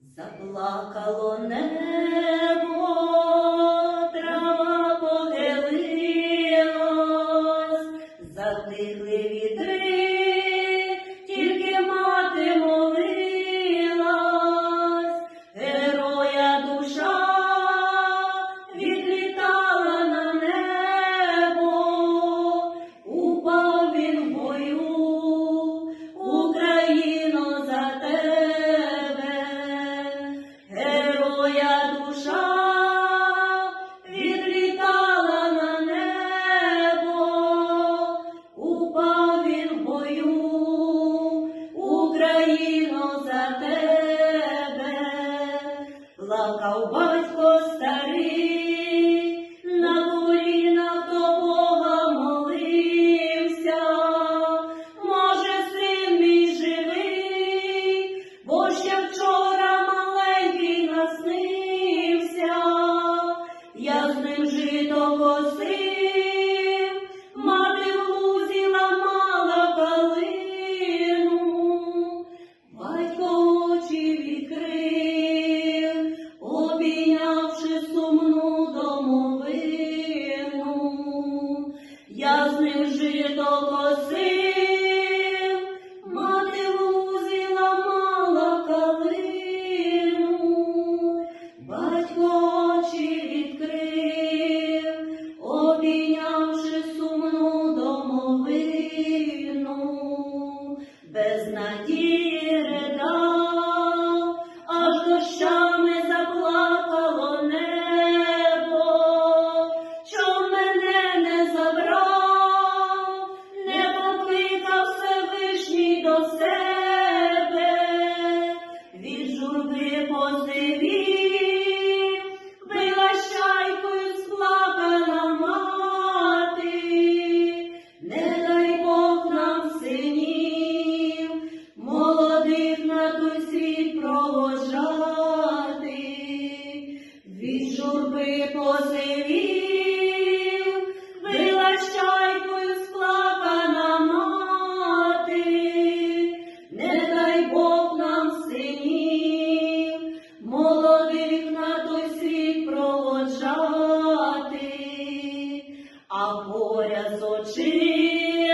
Заплакало небо, Балка у батько ста. зуби позивів, била щайкою сплакана мати, не дай Бог нам синів, молодих на той світ проводжати, а горя з очей.